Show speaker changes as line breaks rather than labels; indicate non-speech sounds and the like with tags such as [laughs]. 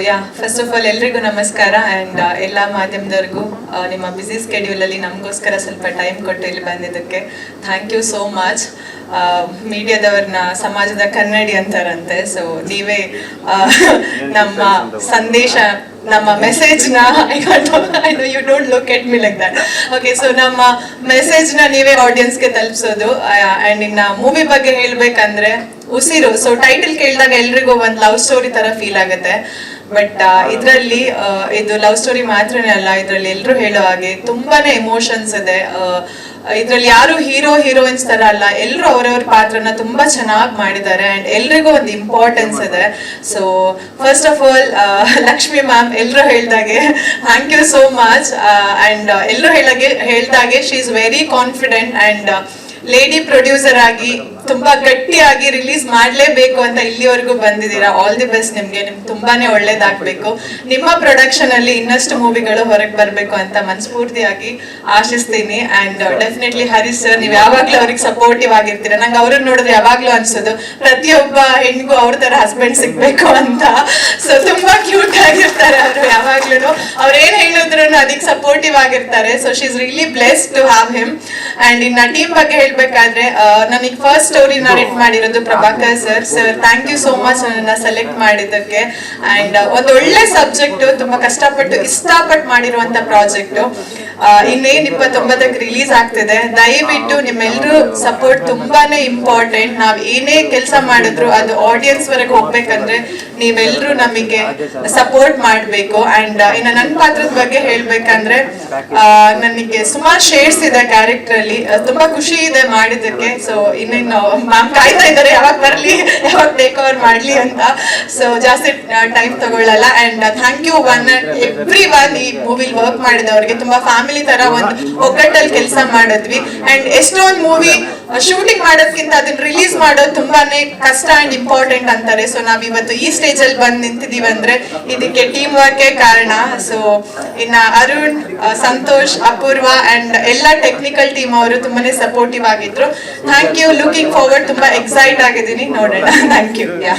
Yeah first of all ಎಲ್ರಿಗೂ ನಮಸ್ಕಾರ and ಎಲ್ಲ ಮಾಧ್ಯಮದವ್ರಿಗೂ ಆ, ನಿಮ್ಮ ಬ್ಯುಸಿ ಸ್ಕೆಡ್ಯೂಲಲ್ಲಿ ನಮಗೋಸ್ಕರ ಸ್ವಲ್ಪ ಟೈಮ್ ಕೊಟ್ಟು ಇಲ್ಲಿ ಬಂದಿದ್ದಕ್ಕೆ ಥ್ಯಾಂಕ್ ಯು ಸೋ ಮಚ್ ಮೀಡಿಯಾದವ್ರನ್ನ ಸಮಾಜದ ಕನ್ನಡಿ ಅಂತಾರಂತೆ ಸೊ ನೀವೇ [laughs] ನಮ್ಮ ಸಂದೇಶ ನಮ್ಮ ಮೆಸೇಜ್ನ I I know you don't look at me like that okay so ನಮ್ಮ ಮೆಸೇಜ್ನ ನೀವೇ ಆಡಿಯನ್ಸ್ಗೆ ತಲುಪಿಸೋದು ಆ್ಯಂಡ್ ಇನ್ನು ಮೂವಿ ಬಗ್ಗೆ ಹೇಳಬೇಕಂದ್ರೆ ಉಸಿರು ಸೊ ಟೈಟಲ್ ಕೇಳಿದಾಗ ಎಲ್ರಿಗೂ ಒಂದು ಲವ್ ಸ್ಟೋರಿ ತರ ಫೀಲ್ ಆಗುತ್ತೆ. ಬಟ್ ಇದರಲ್ಲಿ ಇದು ಲವ್ ಸ್ಟೋರಿ ಮಾತ್ರನೇ ಅಲ್ಲ, ಇದರಲ್ಲಿ ಎಲ್ಲರೂ ಹೇಳೋ ಹಾಗೆ ತುಂಬಾನೇ ಎಮೋಷನ್ಸ್ ಇದೆ. ಇದರಲ್ಲಿ ಯಾರು ಹೀರೋ ಹೀರೋಯಿನ್ಸ್ ತರ ಅಲ್ಲ ಎಲ್ಲರೂ ಅವರವ್ರ ಪಾತ್ರನ ತುಂಬಾ ಚೆನ್ನಾಗಿ ಮಾಡಿದ್ದಾರೆ ಅಂಡ್ ಎಲ್ರಿಗೂ ಒಂದು ಇಂಪಾರ್ಟೆನ್ಸ್ ಇದೆ. So first of all Lakshmi ma'am ಎಲ್ಲರೂ ಹೇಳ್ದಾಗೆ thank you so much and ಎಲ್ಲರೂ ಹೇಳಾಗೆ, ಹೇಳ್ದಾಗೆ she is very confident and lady producer ಆಗಿ ತುಂಬಾ ಗಟ್ಟಿಯಾಗಿ ರಿಲೀಸ್ ಮಾಡ್ಲೇಬೇಕು ಅಂತ ಇಲ್ಲಿವರೆಗೂ ಬಂದಿದ್ದೀರಾ? ಆಲ್ ದಿ ಬೆಸ್ಟ್ ನಿಮ್ಗೆ. ನಿಮ್ಗೆ ತುಂಬಾನೇ ಒಳ್ಳೇದಾಗ್ಬೇಕು. ನಿಮ್ಮ ಪ್ರೊಡಕ್ಷನ್ ಅಲ್ಲಿ ಇನ್ನಷ್ಟು ಮೂವಿಗಳು ಹೊರಗೆ ಬರ್ಬೇಕು ಅಂತ ಮನಸ್ಫೂರ್ತಿಯಾಗಿ ಆಶಿಸ್ತೀನಿ. ಅಂಡ್ ಡೆಫಿನೆಟ್ಲಿ ಹರೀಶ್ ಸರ್ ನೀವು ಯಾವಾಗ್ಲೂ ಅವ್ರಿಗೆ ಸಪೋರ್ಟಿವ್ ಆಗಿರ್ತೀರಾ. ನಂಗೆ ಅವ್ರನ್ನ ನೋಡಿದ್ರೆ ಯಾವಾಗ್ಲೂ ಅನ್ಸೋದು, ಪ್ರತಿಯೊಬ್ಬ ಹೆಣ್ಗೂ ಅವ್ರ ತರ ಹಸ್ಬೆಂಡ್ ಸಿಗ್ಬೇಕು ಅಂತ. ಸೊ ತುಂಬಾ ಕ್ಯೂಟ್ ಆಗಿರ್ತಾರೆ ಅವರು ಯಾವಾಗ್ಲೂ ಅವ್ರು ಏನ್ ಹೇಳಿದ್ರು ಅದಕ್ಕೆ ಸಪೋರ್ಟಿವ್ ಆಗಿರ್ತಾರೆ. So she is really blessed to have him and ಇನ್ನ ಟೀಮ್ ಬಗ್ಗೆ ಹೇಳ್ಬೇಕಾದ್ರೆ ನನಗೆ ಫಸ್ಟ್ ಸ್ಟೋರಿ ನರೇಟ್ ಮಾಡಿರೋದು Prabhakar sir sir thank you so much ನನ್ನ ಸೆಲೆಕ್ಟ್ ಮಾಡಿದ್ದಕ್ಕೆ. ಅಂಡ್ ಒಂದು ಒಳ್ಳೆ ಸಬ್ಜೆಕ್ಟ್ ತುಂಬಾ ಕಷ್ಟಪಟ್ಟು ಇಷ್ಟಪಟ್ಟು ಮಾಡಿರುವಂತ ಪ್ರಾಜೆಕ್ಟ್ ಇನ್ನೇನ್ ಇಪ್ಪತ್ತೊಂಬತ್ತಕ್ಕೆ ರಿಲೀಸ್ ಆಗ್ತಿದೆ. ದಯವಿಟ್ಟು ನಿಮ್ಮೆಲ್ಲರೂ ಸಪೋರ್ಟ್ ತುಂಬಾನೇ ಇಂಪಾರ್ಟೆಂಟ್ ನಾವ್ ಏನೇ ಕೆಲಸ ಮಾಡಿದ್ರು ಅದು ಆಡಿಯನ್ಸ್ ವರೆಗೆ ಹೋಗ್ಬೇಕಂದ್ರೆ ನೀವೆಲ್ಲರೂ ನಮಗೆ ಸಪೋರ್ಟ್ ಮಾಡ್ಬೇಕು. ಅಂಡ್ ಇನ್ನು ನನ್ನ ಪಾತ್ರದ ಬಗ್ಗೆ ಹೇಳ್ಬೇಕಂದ್ರೆ ನನಗೆ ಸುಮಾರು ಶೇಡ್ಸ್ ಇದೆ ಕ್ಯಾರೆಕ್ಟರ್ ಅಲ್ಲಿ. ತುಂಬಾ ಖುಷಿ ಇದೆ ಮಾಡಿದ್ದಕ್ಕೆ. ಸೊ ಇನ್ನೇನು ಮ್ಯಾಮ್ ಕಾಯ್ತಾ ಇದ್ದಾರೆ. ಯಾವಾಗ ಬರ್ಲಿ, ಯಾವಾಗ ಟೇಕ್ ಓವರ್ ಮಾಡ್ಲಿ ಅಂತ. ಸೊ ಜಾಸ್ತಿ ಟೈಮ್ ತಗೊಳ್ಳಲ್ಲ. And thank you one everyone ಈ ಮೂವಿಲ್ ವರ್ಕ್ ಮಾಡಿದವ್ರಿಗೆ. ತುಂಬಾ ಫ್ಯಾಮಿಲಿ ತರ ಒಂದು ಒಗ್ಗಟ್ಟಲ್ಲಿ ಕೆಲಸ ಮಾಡಿದ್ವಿ. ಅಂಡ್ ಎಷ್ಟೊಂದು ಮೂವಿ ಶೂಟಿಂಗ್ ಮಾಡೋದ್ಕಿಂತ ಅದನ್ನ ರಿಲೀಸ್ ಮಾಡೋದು ತುಂಬಾನೇ ಕಷ್ಟ ಅಂಡ್ ಇಂಪಾರ್ಟೆಂಟ್ ಅಂತಾರೆ. ಸೊ ನಾವ್ ಇವತ್ತು ಈ ಸ್ಟೇಜ್ ಅಲ್ಲಿ ಬಂದ್ ನಿಂತಿದೀವಿ ಅಂದ್ರೆ ಇದಕ್ಕೆ ಟೀಮ್ ವರ್ಕ್ ಕಾರಣ. ಸೊ ಇನ್ನ ಅರುಣ್ ಸಂತೋಷ್, ಅಪೂರ್ವ ಅಂಡ್ ಎಲ್ಲಾ ಟೆಕ್ನಿಕಲ್ ಟೀಮ್ ಅವರು ತುಂಬಾನೇ ಸಪೋರ್ಟಿವ್ ಆಗಿದ್ರು. ಥ್ಯಾಂಕ್ ಯು ಲುಕಿಂಗ್ ಫಾರ್ವರ್ಡ್ ತುಂಬಾ ಎಕ್ಸೈಟ್ ಆಗಿದ್ದೀನಿ. ನೋಡೋಣ. Thank you yeah